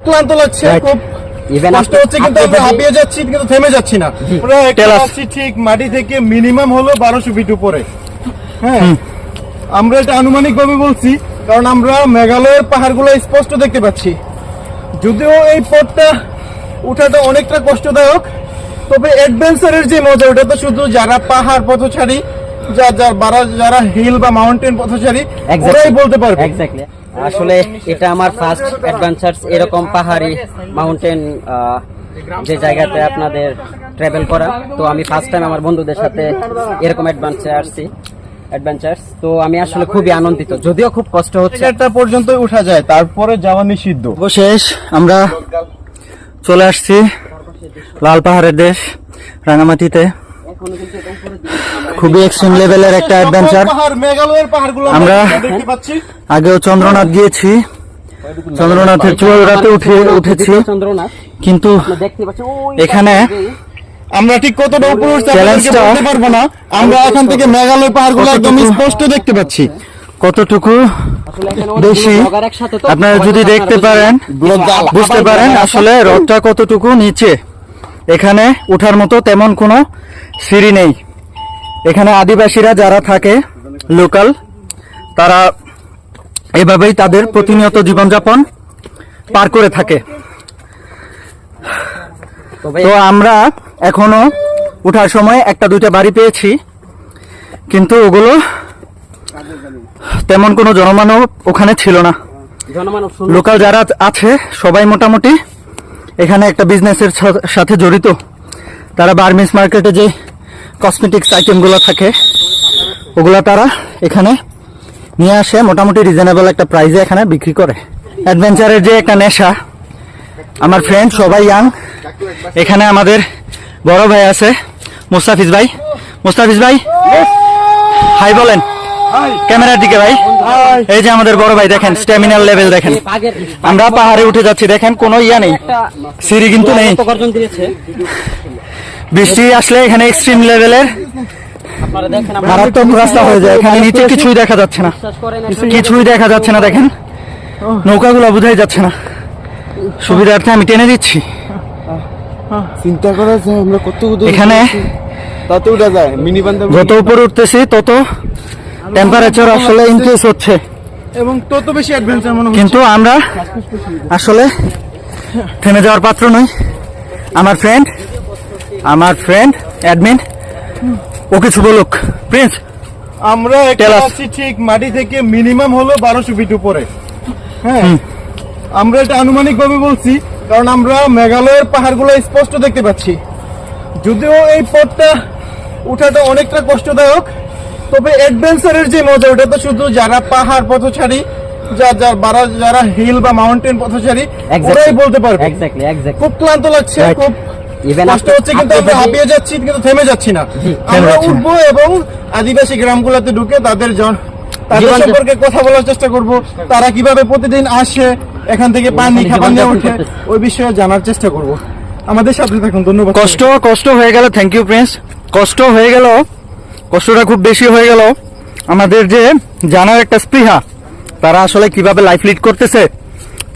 ক্লান্ত লাগছে খুব কষ্ট হচ্ছে কিন্তু আমরা হাঁপিয়ে যাচ্ছি কিন্তু থেমে যাচ্ছি না। আমরা. আছি ঠিক মাটি থেকে মিনিমাম হলো বারোশো ফিট উপরে। হ্যাঁ? আমরা এটা আনুমানিক ভাবে বলছি কারণ আমরা মেঘালয়ের পাহাড়গুলো স্পষ্ট দেখতে পাচ্ছি। যদিও এই পথটা উঠাটা অনেকটা কষ্টদায়ক তবে অ্যাডভেঞ্চারের যে মজা ওটা তো শুধু যারা পাহাড় পথচারী যা যা বারা- যারা হিল বা মাউন্টেন পথচারী ওরাই বলতে পারবে। এক্স্যাক্টলি আসলে এটা আমার ফার্স্ট অ্যাডভেঞ্চারস এরকম পাহাড়ি মাউন্টেন যে জায়গাতে আপনাদের ট্রাভেল করা। তো আমি ফার্স্ট টাইম আমার বন্ধুদের সাথে এরকম অ্যাডভেঞ্চার আসছি। অ্যাডভেঞ্চারস তো আমি আসলে খুবই আনন্দিত যদিও খুব কষ্ট হচ্ছে। জায়গাটা পর্যন্ত উঠা যায় তারপরে যাওয়া নিষিদ্ধ। অবশেষ আমরা চলে আসছি লাল পাহাড়ের দেশ রাঙামাটিতে। খুবই এক্সট্রিম লেভেলের একটা অ্যাডভেঞ্চার আমরা- আগেও চন্দ্রনাথ গিয়েছি। চন্দ্রনাথের চূড়াতে উঠে উঠেছি। কিন্তু এখানে আমরা ঠিক কতটা উপরে বলতে পারব না। আমরা এখান থেকে মেঘালয় পাহাড়গুলো একদম স্পষ্ট দেখতে পাচ্ছি। কতটুকু? বেশি। আপনারা যদি দেখতে পারেন বুঝতে পারেন আসলে রথটা কতটুকু নিচে। এখানে ওঠার মতো তেমন কোনো সিঁড়ি নেই। এখানে আদিবাসীরা যারা থাকে লোকাল তারা এভাবেই তাদের প্রতিনিয়ত জীবনযাপন পার করে থাকে। তো আমরা এখনও ওঠার সময় একটা দুইটা বাড়ি পেয়েছি কিন্তু ওগুলো তেমন কোনো জনমানব ওখানে ছিল না। লোকাল যারা আছে সবাই মোটামুটি এখানে একটা বিজনেসের সাথে জড়িত। তারা বার্মিস মার্কেটে যে কসমেটিক্স আইটেমগুলো থাকে, ওগুলো তারা এখানে নিয়ে আসে, মোটামুটি রিজনেবল একটা প্রাইসে এখানে বিক্রি করে। অ্যাডভেঞ্চারের যে একটা নেশা, আমার ফ্রেন্ড সবাই ইয়াং এখানে আমাদের বড় ভাই আছে, মুস্তাফিজ ভাই। মুস্তাফিজ ভাই? হাই বলেন, ক্যামেরার দিকে ভাই। এই যে আমাদের বড় ভাই, দেখেন স্ট্যামিনার লেভেল দেখেন। আমরা পাহাড়ে উঠে যাচ্ছি, দেখেন, কোনো ইয়া নেই। সিঁড়ি কিন্তু নেই। বৃষ্টি আসলে এখানে এক্সট্রিম লেভেলের আপনারা দেখেন মারাত্মক রাস্তা হয়ে যায়। এখানে নিচে কিছুই দেখা যাচ্ছে না। কিছুই দেখা যাচ্ছে না দেখেন। নৌকাগুলো বোঝাই যাচ্ছে না। সুবিধার্থে আমি টেনে দিচ্ছি। চিন্তা করা যায় আমরা কত এখানে তাতে উঠা যায় মিনি যত উপরে উঠতেছি তত টেম্পারেচার আসলে ইনক্রিজ হচ্ছে। এবং তত বেশি অ্যাডভেঞ্চার মনে হচ্ছে। কিন্তু আমরা আসলে থেমে যাওয়ার পাত্র নই। আমার ফ্রেন্ড আমার ফ্রেন্ড অ্যাডমিন ও কিছু বলুক প্রিন্স আমরা একটা আছি ঠিক মাটি থেকে মিনিমাম হলো বারোশো ফিট উপরে। হ্যাঁ? আমরা এটা আনুমানিক ভাবে বলছি কারণ আমরা মেঘালয়ের পাহাড়গুলো স্পষ্ট দেখতে পাচ্ছি। যদিও এই পথটা উঠাটা অনেকটা কষ্টদায়ক তবে অ্যাডভেঞ্চারের যে মজা ওটা তো শুধু যারা পাহাড় পথচারী যা যা বারা- যারা হিল বা মাউন্টেন পথচারী ওরাই বলতে পারবে। খুব ক্লান্ত লাগছে খুব কষ্ট হচ্ছে কিন্তু আমরা হাঁপিয়ে যাচ্ছি কিন্তু থেমে যাচ্ছি না। আমরা উঠবো এবং আদিবাসী গ্রামগুলোতে ঢুকে তাদের তাদের সম্পর্কে কথা বলার চেষ্টা করব। তারা কীভাবে প্রতিদিন আসে এখান থেকে পানি খাবার নিয়ে ওঠে ওই বিষয়ে জানার চেষ্টা করব। আমাদের সাথে থাকুন ধন্যবাদ কষ্ট কষ্ট হয়ে গেল থ্যাংক ইউ প্রিন্স কষ্ট হয়ে গেল কষ্টটা খুব বেশি হয়ে গেল। আমাদের যে জানার একটা স্পৃহা তারা আসলে কীভাবে লাইফ লিড করতেছে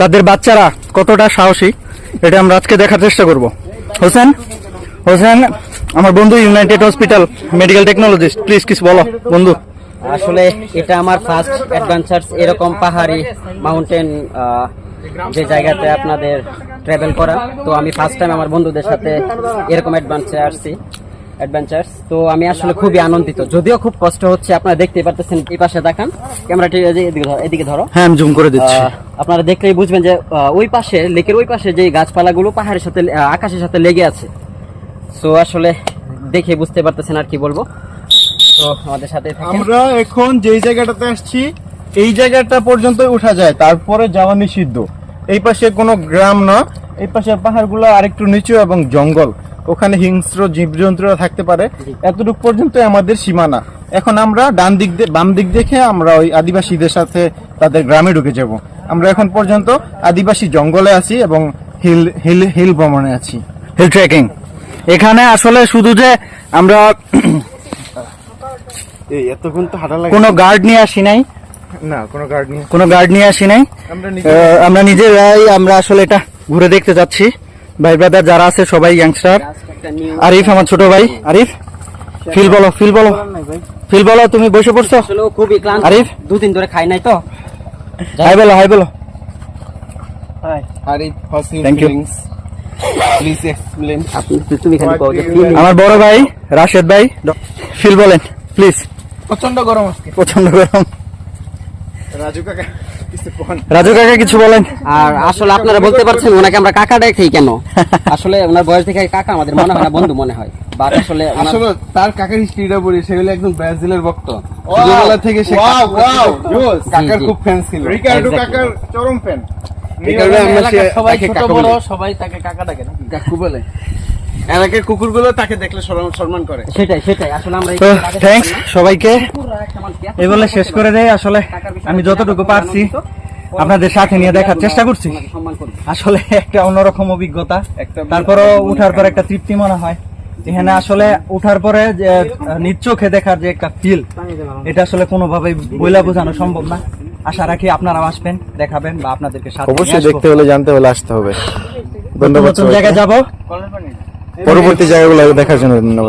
তাদের বাচ্চারা কতটা সাহসী এটা আমরা আজকে দেখার চেষ্টা করব। হোসেন হোসেন, আমার বন্ধু United hospital medical technologist please কিছু বলো, বন্ধু। আসলে এটা আমার ফার্স্ট অ্যাডভেঞ্চার এরকম পাহাড়ি মাউন্টেন যে জায়গাতে আপনাদের ট্রাভেল করা। তো আমি ফার্স্ট টাইম আমার বন্ধুদের সাথে এরকম অ্যাডভেঞ্চার আসছি। অ্যাডভেঞ্চারস তো আমি আসলে খুবই আনন্দিত। যদিও খুব কষ্ট হচ্ছে আপনারা দেখতেই পারতেছেন এই পাশে দেখান। ক্যামেরাটি এদিকে ধরো- এদিকে ধরো। হ্যাঁ আমি জুম করে দিচ্ছি। আপনারা দেখলেই বুঝবেন যে আহ, ওই পাশে লেকের ওই পাশে যে গাছপালাগুলো পাহাড়ের সাথে আকাশের সাথে লেগে আছে। সো আসলে দেখে বুঝতে পারতেছেন আর কি বলব। তো আমাদের সাথে আমরা এখন যেই জায়গাটাতে আসছি এই জায়গাটা পর্যন্ত উঠা যায়। তারপরে যাওয়া নিষিদ্ধ। এই পাশে কোনো গ্রাম না। এই পাশের পাহাড়গুলো আরেকটু নিচু এবং জঙ্গল। ওখানে হিংস্র জীবজন্তুরা থাকতে পারে। এতটুকু পর্যন্ত আমাদের সীমানা। এখন আমরা ডান দিক দিয়ে বাম দিক দেখে আমরা ওই আদিবাসীদের সাথে তাদের গ্রামে ঢুকে যাব। আমরা এখন পর্যন্ত আদিবাসী জঙ্গলে আছি এবং হিল হিল হিল ভ্রমণে আছি। হিল ট্রেকিং এখানে আসলে শুধু যে আমরা এই এতক্ষণ তো হাঁটা লাগে কোনো গার্ড নিয়ে আসি নাই। না কোনো গার্ড নেই কোনো গার্ড নিয়ে আসি নাই। আমরা নিজেরাই আমরা আসলে এটা ঘুরে দেখতে যাচ্ছি। ভাই ব্রাদার যারা আছে সবাই গ্যাংস্টার আরিফ আমার ছোট ভাই। আরিফ ফিল বলো ফিল বলো। ফিল বলো তুমি বসে পড়ছো? খুবই ক্লান্ত। আরিফ? দুদিন ধরে খাই নাই তো। হাই বলো হাই বলো। আরিফ আমার বড় ভাই রাশেদ ভাই ফিল বলেন প্লিজ প্রচণ্ড গরম আজকে। প্রচণ্ড গরম। রাজু কাকা। রাজু কাকা কিছু বলেন? আর আসলে আপনারা বলতে পারছেন ওনাকে আমরা কাকা ডাকি কেন? আসলে ওনার বয়স দেখে কাকা আমাদের মনে হয় না বন্ধু মনে হয়। বাট আসলে আসলে তার কাকার হিস্ট্রিটা বলি সেগুলো একদম ব্রাজিলের ভক্ত। ছোটবেলা থেকে সে wow, wow, yes. কাকার জি, জি। খুব ফ্যান ছিল রিকার্ডো কাকার চরম ফ্যান এই কারণে আমরা সে- সবাই ছোট বড় সবাই তাকে কাকা ডাকে নাকি? কাকু বলে। এলাকার কুকুরগুলো তাকে দেখলে সম্মান- সম্মান করে। সেটাই সেটাই। আসলে আমরা থ্যাঙ্কস এই বলে শেষ করে দেয় আসলে আমি যতটুকু পারছি আপনাদের সাথে নিয়ে দেখার চেষ্টা করছি। আসলে একটা অন্যরকম অভিজ্ঞতা। তারপরও উঠার পর একটা তৃপ্তি মনে হয়। এখানে আসলে উঠার পরে যে আহ, নিজ চোখে দেখার যে একটা ফিল এটা আসলে কোনোভাবেই বইলা বোঝানো সম্ভব না। আশা রাখি আপনারাও আসবেন দেখাবেন বা আপনাদেরকে সাথে অবশ্যই দেখতে হলে জানতে হলে আসতে হবে। ধন্যবাদ নতুন জায়গায় যাব। পরবর্তী জায়গাগুলো দেখার জন্য ধন্যবাদ।